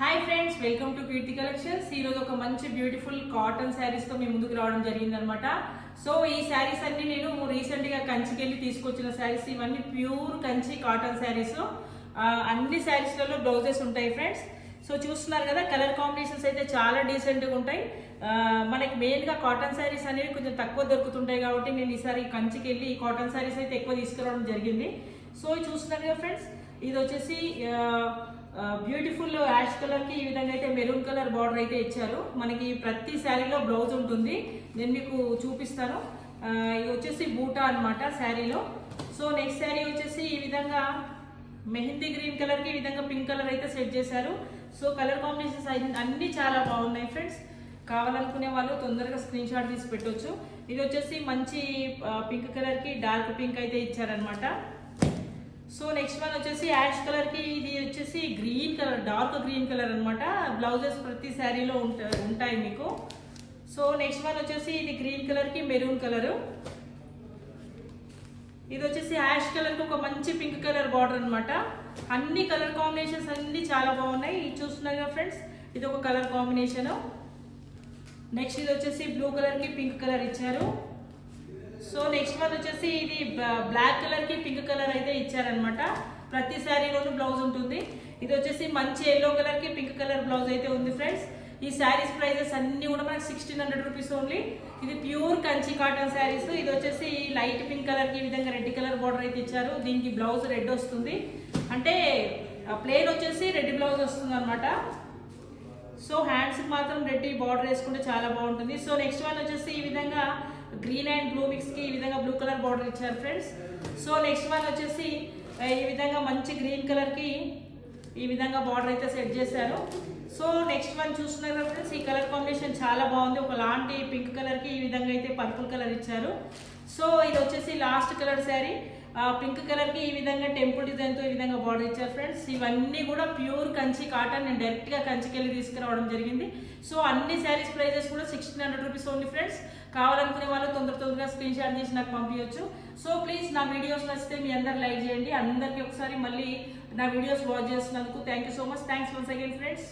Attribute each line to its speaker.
Speaker 1: Hi friends welcome to Keerthi collections ఈరోజు ఒక మంచి బ్యూటిఫుల్ కాటన్ శారీస్తో మీ ముందుకు రావడం జరిగిందనమాట. సో ఈ శారీస్ అన్ని నేను రీసెంట్గా కంచికెళ్ళి కంచికి వెళ్ళి తీసుకొచ్చిన శారీస్ ఇవన్నీ ప్యూర్ కంచి కాటన్ శారీస్ అన్ని శారీస్లలో బ్లౌజెస్ ఉంటాయి ఫ్రెండ్స్ సో చూస్తున్నారు కదా కలర్ కాంబినేషన్స్ అయితే చాలా డీసెంట్గా ఉంటాయి. మనకి మెయిన్గా కాటన్ శారీస్ అనేవి కొంచెం తక్కువ దొరుకుతుంటాయి కాబట్టి నేను ఈసారి కంచికి వెళ్ళి ఈ కాటన్ శారీస్ అయితే ఎక్కువ తీసుకురావడం జరిగింది. సో చూస్తున్నారు కదా ఫ్రెండ్స్ ఇది వచ్చేసి బ్యూటిఫుల్ యాష్ కలర్కి ఈ విధంగా అయితే మెరూన్ కలర్ బార్డర్ అయితే ఇచ్చారు. మనకి ప్రతి శారీలో బ్లౌజ్ ఉంటుంది. నేను మీకు చూపిస్తాను. ఇది వచ్చేసి బూటా అనమాట శారీలో సో నెక్స్ట్ శారీ వచ్చేసి ఈ విధంగా మెహందీ గ్రీన్ కలర్కి ఈ విధంగా పింక్ కలర్ అయితే సెట్ చేశారు. సో కలర్ కాంబినేషన్స్ అన్ని చాలా బాగున్నాయి ఫ్రెండ్స్ కావాలనుకునే వాళ్ళు తొందరగా స్క్రీన్ షాట్ తీసి పెట్టవచ్చు ఇది వచ్చేసి మంచి పింక్ కలర్కి డార్క్ పింక్ అయితే ఇచ్చారనమాట సో నెక్స్ట్ వన్ వచ్చేసి యాష్ కలర్కి ఇది వచ్చేసి green colour dark green colour అనమాట బ్లౌజెస్ ప్రతి శారీలో ఉంటాయి మీకు. సో నెక్స్ట్ వన్ వచ్చేసి ఇది గ్రీన్ కలర్కి మెరూన్ కలర్. ఇది వచ్చేసి యాష్ కలర్కి ఒక మంచి పింక్ కలర్ బార్డర్ అనమాట అన్ని కలర్ కాంబినేషన్స్ అన్ని చాలా బాగున్నాయి. ఇది చూస్తున్నారు కదా ఫ్రెండ్స్? ఇది ఒక కలర్ కాంబినేషన్. నెక్స్ట్ ఇది వచ్చేసి బ్లూ కలర్కి పింక్ కలర్ ఇచ్చారు. సో నెక్స్ట్ వన్ వచ్చేసి ఇది బ్లాక్ కలర్కి పింక్ కలర్ ఇచ్చారనమాట ప్రతి శారీలోనూ బ్లౌజ్ ఉంటుంది. ఇది వచ్చేసి మంచి ఎల్లో కలర్కి పింక్ కలర్ బ్లౌజ్ అయితే ఉంది ఫ్రెండ్స్. ఈ శారీస్ ప్రైజెస్ అన్ని కూడా మనకి సిక్స్టీన్ హండ్రెడ్ రూపీస్ ఓన్లీ ఇది ప్యూర్ కంచి కాటన్ శారీస్. ఇది వచ్చేసి లైట్ పింక్ కలర్కి ఈ విధంగా రెడ్ కలర్ బార్డర్ అయితే ఇచ్చారు. దీనికి బ్లౌజ్ రెడ్ వస్తుంది. అంటే ప్లేన్ వచ్చేసి రెడ్ బ్లౌజ్ వస్తుంది అనమాట సో హ్యాండ్స్ మాత్రం రెడ్ బార్డర్ వేసుకుంటే చాలా బాగుంటుంది. సో నెక్స్ట్ వన్ వచ్చేసి ఈ విధంగా గ్రీన్ అండ్ బ్లూ మిక్స్కి ఈ విధంగా బ్లూ కలర్ బార్డర్ ఇచ్చారు ఫ్రెండ్స్ సో నెక్స్ట్ వన్ వచ్చేసి ఈ విధంగా మంచి గ్రీన్ కలర్కి ఈ విధంగా బార్డర్ అయితే సెట్ చేశారు. సో నెక్స్ట్ వన్ చూస్తున్నారు ఫ్రెండ్స్ ఈ కలర్ కాంబినేషన్ చాలా బాగుంది. ఒక లాంటి పింక్ కలర్కి ఈ విధంగా అయితే పర్పుల్ కలర్ ఇచ్చారు. సో ఇది వచ్చేసి లాస్ట్ కలర్ శారీ పింక్ కలర్కి ఈ విధంగా టెంపుల్ డిజైన్తో ఈ విధంగా బార్డర్ ఇచ్చారు ఫ్రెండ్స్ ఇవన్నీ కూడా ప్యూర్ కంచి కాటన్ నేను డైరెక్ట్గా కంచికి వెళ్ళి తీసుకురావడం జరిగింది. సో అన్ని శారీస్ ప్రైజెస్ కూడా sixteen hundred rupees only friends కావాలనుకునే వాళ్ళు తొందర తొందరగా స్క్రీన్ షాట్ చేసి నాకు పంపించవచ్చు సో ప్లీజ్ నా వీడియోస్ నచ్చితే మీ అందరు లైక్ చేయండి. అందరికీ ఒకసారి మళ్ళీ నా వీడియోస్ వాచ్ చేస్తున్నందుకు thank you so much thanks once again friends